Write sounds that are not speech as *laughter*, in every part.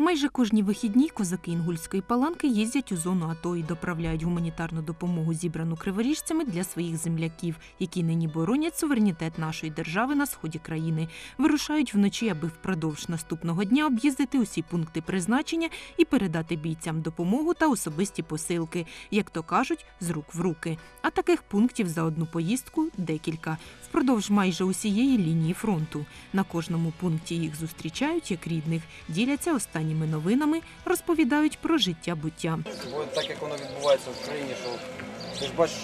Майже кожні вихідні козаки Інгульської паланки їздять у зону АТО і доправляють гуманітарну допомогу, зібрану криворіжцями для своїх земляків, які нині боронять суверенітет нашої держави на сході країни. Вирушають вночі, аби впродовж наступного дня об'їздити усі пункти призначення і передати бійцям допомогу та особисті посилки, як то кажуть, з рук в руки. А таких пунктів за одну поїздку декілька. Впродовж майже усієї лінії фронту. На кожному пункті їх зустрічають як рідних, діляться останніми новинами, розповідають про життя буття. Так як воно відбувається в країні, що ти ж бачиш,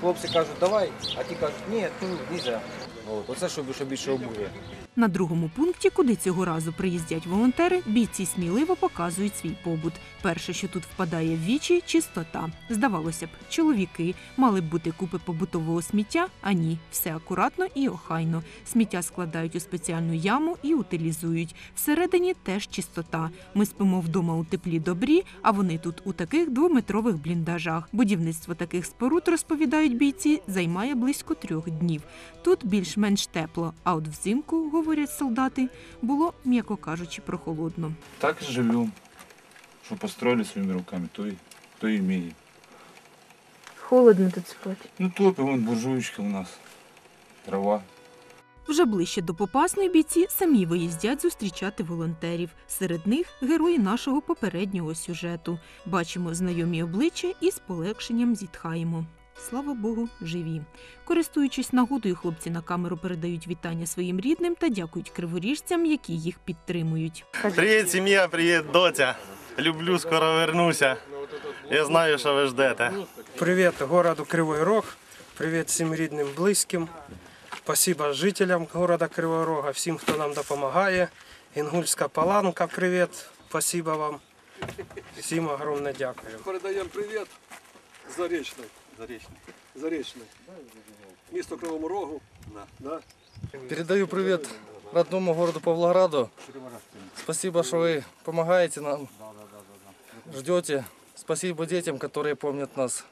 хлопці кажуть, давай, а ті кажуть, ні, нельзя. От, оце що, що більше обурює. На другому пункті, куди цього разу приїздять волонтери, бійці сміливо показують свій побут. Перше, що тут впадає в вічі, чистота. Здавалося б, чоловіки мали б бути купи побутового сміття, а ні, все акуратно і охайно. Сміття складають у спеціальну яму і утилізують. Всередині теж чистота. Ми спимо вдома у теплі добрі, а вони тут у таких двометрових бліндажах. Будівництво таких споруд, розповідають бійці, займає близько трьох днів. Тут більш-менш тепло, а от взимку, говорять солдати, було, м'яко кажучи, прохолодно. Так и живем. Что построили своими руками, то и, то и имеем. Холодно тут спать. Ну, топи, вон буржуечка у нас. Трава. Вже ближче до Попасної бійці самі виїздять зустрічати волонтерів. Серед них герої нашого попереднього сюжету. Бачимо знайомі обличчя і з полегшенням зітхаємо. Слава Богу, живі. Користуючись нагодою, хлопці на камеру передають вітання своїм рідним та дякують криворіжцям, які їх підтримують. Привіт, сім'я, привіт, доця. Люблю, скоро вернуся. Я знаю, що ви ждете. Привет городу Кривой Рог, привет всім рідним, близьким. Спасибо жителям города Кривого Рога, всім, хто нам допомагає. Інгульська паланка, привіт, спасибо вам. Всім огромне дякую. Передаємо привіт Зарічний. Зарічний. Місто Кривому Рогу. Да. Передаю привет родному городу Павлограду. Спасибо, что вы помогаете нам, ждете. Спасибо детям, которые помнят нас.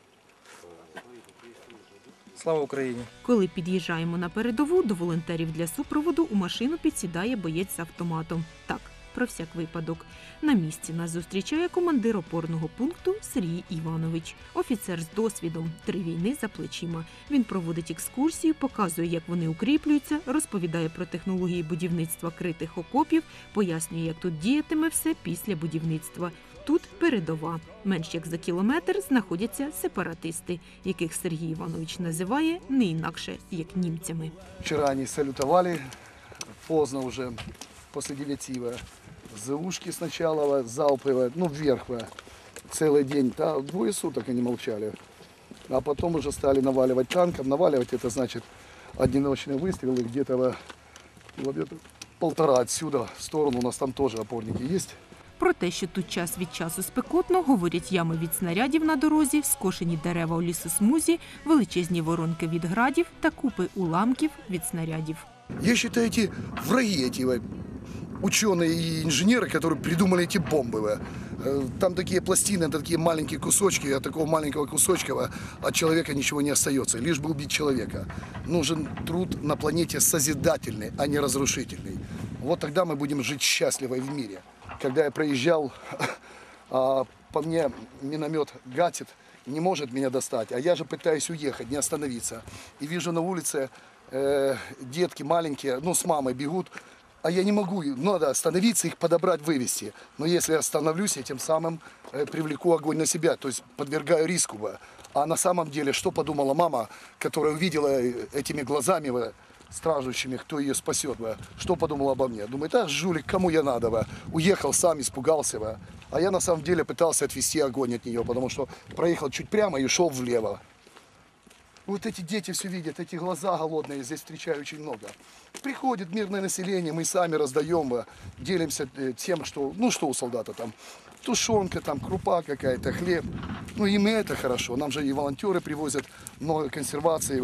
Слава Украине! Коли під'їжджаємо на передову, до волонтерів для супроводу у машину підсідає боєць з автоматом. Так, про всяк випадок. На місці нас зустрічає командир опорного пункту Сергій Іванович. Офіцер з досвідом, три війни за плечима. Він проводить екскурсію, показує, як вони укріплюються, розповідає про технології будівництва критих окопів, пояснює, як тут діятиме все після будівництва. Тут передова. Менш як за кілометр знаходяться сепаратисти, яких Сергій Іванович називає не інакше як німцями. Вчера они салютовали, поздно уже, после девяти. ЗУшки сначала, залповые, ну вверх э, целый день, да, двое суток они молчали. А потом уже стали наваливать танком. Наваливать это значит одиночные выстрелы где-то э, километр полтора отсюда в сторону. У нас там тоже опорники есть. Про те, що тут час від часу спекотно, говорять ями від снарядів на дорозі, скошені дерева у лісосмузі, величезні воронки від градів та купи уламків від снарядів. Я считаю, эти враги, эти э, ученые и инженеры, которые придумали эти бомбы. э, Там такие пластины, такие маленькие кусочки, от такого маленького кусочка от человека ничего не остается, лишь бы убить человека. Нужен труд на планете созидательный, а не разрушительный. Вот тогда мы будем жить счастливо в мире. Когда я проезжал, *laughs* а по мне миномет гатит, не может меня достать, а я же пытаюсь уехать, не остановиться. И вижу на улице э, детки маленькие, ну с мамой бегут, а я не могу, надо остановиться, их подобрать, вывести. Но если я остановлюсь, я тем самым э, привлеку огонь на себя, то есть подвергаю риску. А на самом деле, что подумала мама, которая увидела э, этими глазами стражущими, кто ее спасет, что подумала обо мне? Думает, а, жулик, кому я надо, уехал сам, испугался. А я на самом деле пытался отвести огонь от нее, потому что проехал чуть прямо и шел влево. Вот эти дети все видят, эти глаза голодные здесь встречаю очень много. Приходит мирное население, мы сами раздаем, э, делимся э, тем, что, ну что у солдата там, тушенка, там, крупа какая-то, хлеб. Ну им и это хорошо, нам же и волонтеры привозят но консервацией.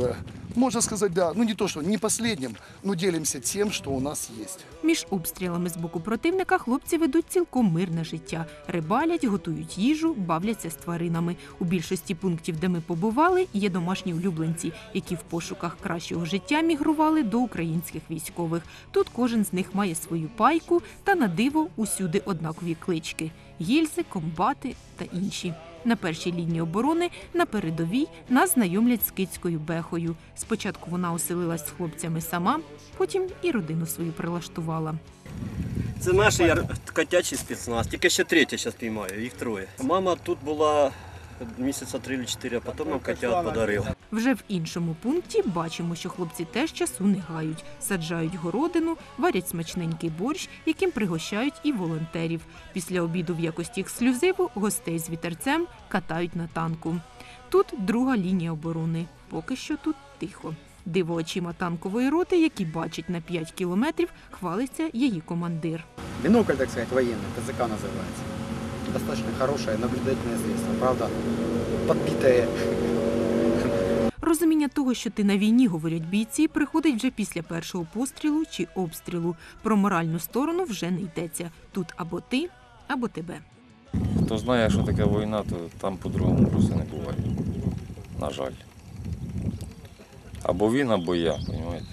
Можно сказать, да, ну не то, что не последним, но делимся тем, что у нас есть. Між обстрілами з боку противника хлопці ведуть цілком мирне життя. Рибалять, готують їжу, бавляться з тваринами. У більшості пунктів, де ми побували, є домашні улюбленці, які в пошуках кращого життя мігрували до українських військових. Тут кожен з них має свою пайку та на диво усюди однакові клички: гільзи, комбати та інші. На першій лінії оборони на передовій нас знайомлять з кицькою Бехою. Спочатку вона оселилась з хлопцями сама, потім і родину свою прилаштувала. Це наші яр- спецназ, тільки ще третя зараз піймаю, їх троє. Мама тут була місяця три чи чотири, а потім нам котят подарив. Вже в іншому пункті бачимо, що хлопці теж часу не гають, саджають городину, варять смачненький борщ, яким пригощають і волонтерів. Після обіду в якості ексклюзиву гостей з вітерцем катають на танку. Тут друга лінія оборони. Поки що тут тихо. Диво очима танкової роти, які бачать на 5 кілометрів, хвалиться її командир. Бинокль, так сказать, военный, ТЗК называется. Достаточно хорошее наблюдательное средство, правда, подбитое Розуміння того, що ти на війні, говорять бійці, приходить вже після першого пострілу чи обстрілу. Про моральну сторону вже не йдеться. Тут або ти, або тебе. Хто знає, що таке війна, то там по-другому просто не буває. На жаль. Або він, або я, розумієте?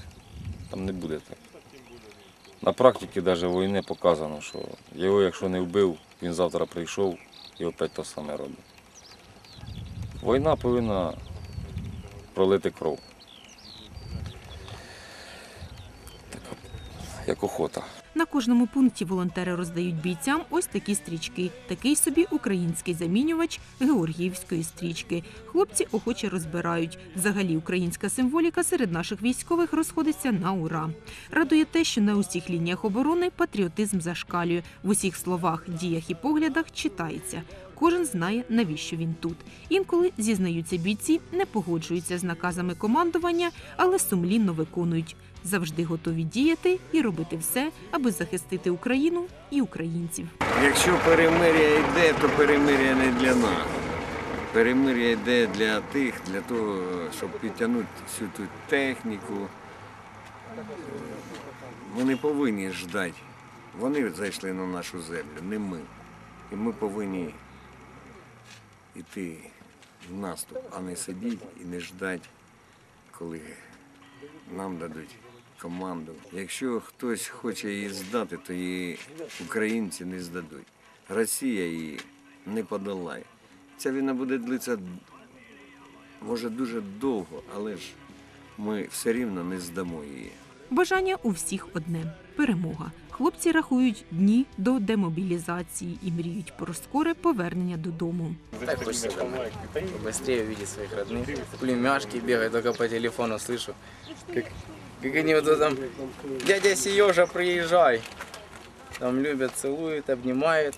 Там не буде так. На практиці навіть війни показано, що його, якщо не вбив, він завтра прийшов і опять те саме робить. Війна повинна пролити кров. Така, як охота. На кожному пункті волонтери роздають бійцям ось такі стрічки. Такий собі український замінювач георгіївської стрічки. Хлопці охоче розбирають. Взагалі українська символіка серед наших військових розходиться на ура. Радує те, що на усіх лініях оборони патріотизм зашкалює. В усіх словах, діях і поглядах читається. Кожен знає, навіщо він тут. Інколи зізнаються бійці, не погоджуються з наказами командування, але сумлінно виконують. Завжди готові діяти і робити все, аби захистити Україну і українців. Якщо перемир'я йде, то перемир'я не для нас. Перемир'я йде для тих, для того, щоб підтягнути всю ту техніку. Вони повинні ждати. Вони зайшли на нашу землю, не ми. І ми повинні йти в наступ, а не сидіти і не ждати, коли нам дадуть команду. Якщо хтось хоче її здати, то її українці не здадуть. Росія її не подолає. Ця війна буде длитися, може, дуже довго, але ж ми все рівно не здамо її. Бажання у всіх одне перемога. Хлопці рахують дні до демобілізації і мріють про скоре повернення додому. Так хочется домой. Быстрее увидеть своих родных. Племяшки бегают, только по телефону слышу. Как, как они вот там, дядя Сережа, приезжай. Там любят, целуют, обнимают.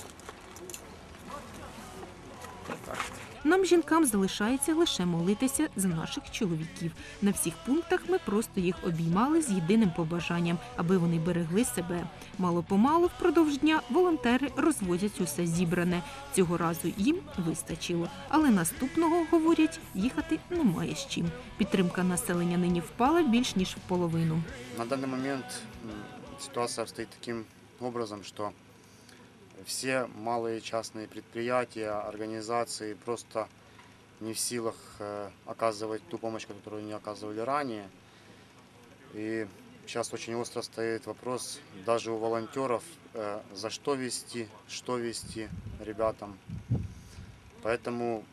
Нам, жінкам, залишається лише молитися за наших чоловіків. На всіх пунктах ми просто їх обіймали з єдиним побажанням, аби вони берегли себе. Мало помалу впродовж дня волонтери розвозять усе зібране. Цього разу їм вистачило, але наступного говорять, їхати немає з чим. Підтримка населення нині впала більш ніж в половину. На данный момент м, ситуация обстоит таким образом, что все малые частные предприятия, организации просто не в силах э, оказывать ту помощь, которую они оказывали ранее. И сейчас очень остро стоит вопрос даже у волонтеров, э, за что вести, что вести ребятам. Поэтому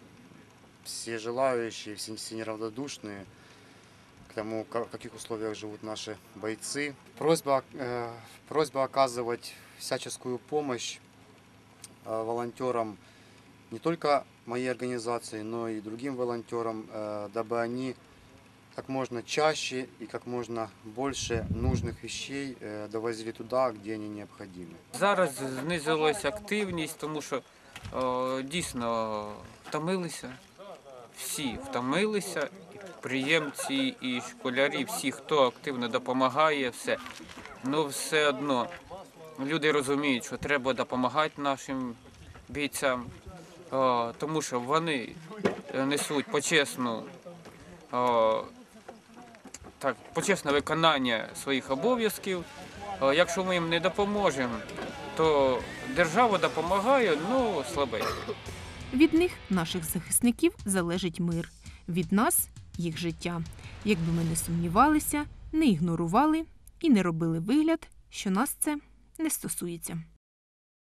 все желающие, все, все неравнодушные к тому, в каких условиях живут наши бойцы. Просьба, э, просьба оказывать всяческую помощь волонтерам не только моей организации, но и другим волонтерам, э, дабы они как можно чаще и как можно больше нужных вещей э, довозили туда, где они необходимы. Зараз знизилась активність, тому що е, дійсно втомилися. Всі втомилися, і приємці і школярі, всі, хто активно допомагає, все. Ну все одно люди розуміють, що треба допомагати нашим бійцям, е, тому що вони несуть почесну так, почесне виконання своїх обов'язків. Якщо ми їм не допоможемо, то держава допомагає, ну слабенько. Від них, наших захисників, залежить мир. Від нас їх життя. Якби ми не сумнівалися, не ігнорували і не робили вигляд, що нас це не стосується.